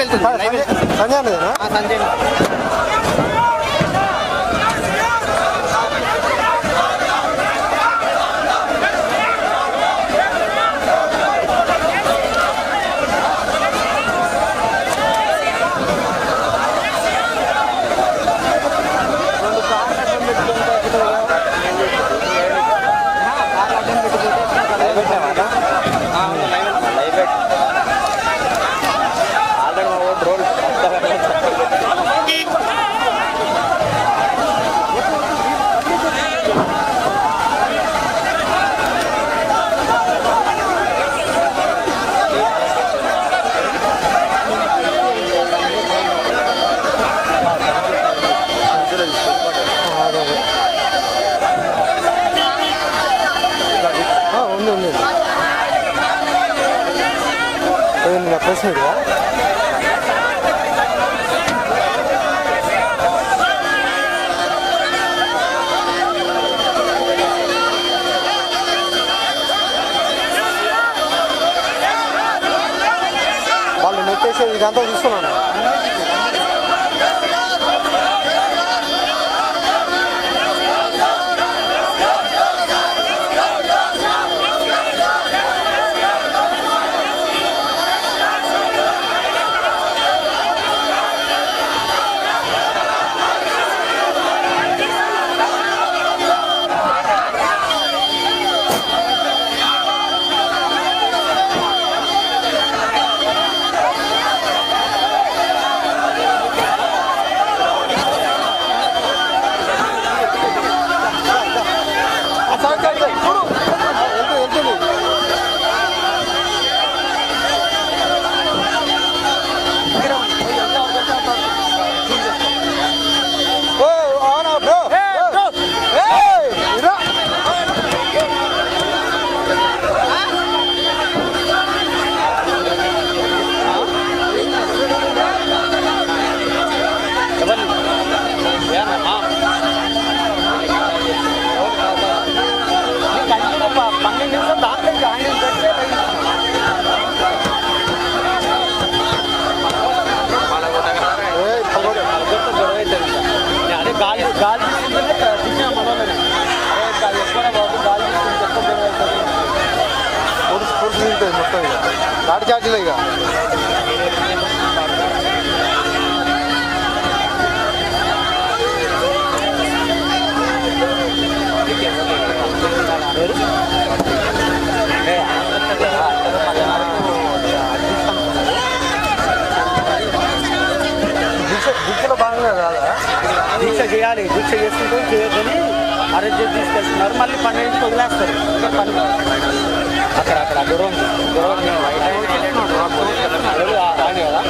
వెళ్తుంది. సంజయ్ సంజయ్ ఏం ప్రశ్న ఇదా వాళ్ళు నెట్టేసేది ఇదంతా చూస్తున్నాను. పొడుసు మొత్తం ఇక. లాటి చార్జీలే ఇక. దీక్షలో భాగంగా కాదా? దీక్ష చేయాలి దీక్ష చేసుకుంటూ చేయొద్దని అరెస్ట్ చేసి తీసుకెళ్తున్నారు. మళ్ళీ పన్నెండుకి వదిలేస్తారు. ఇంకా పని అక్కడ అక్కడ గొడవ గొడవ ఎవరు? ఆ- ఆయన కదా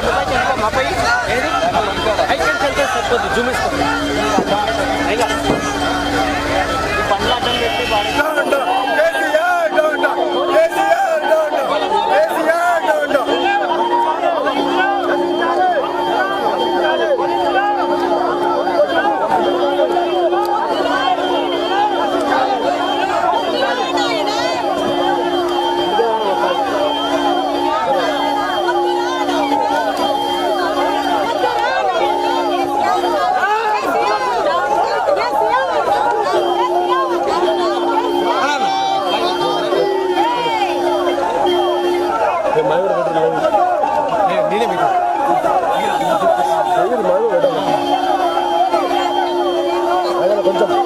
ಅಡ್ವೈಸ್ ಮೈ ಐದು ಐದು ಗಂಟೆ ಸ್ವಲ್ಪ ಜೂಮಿಸ್ಕೊಂಡು 먼저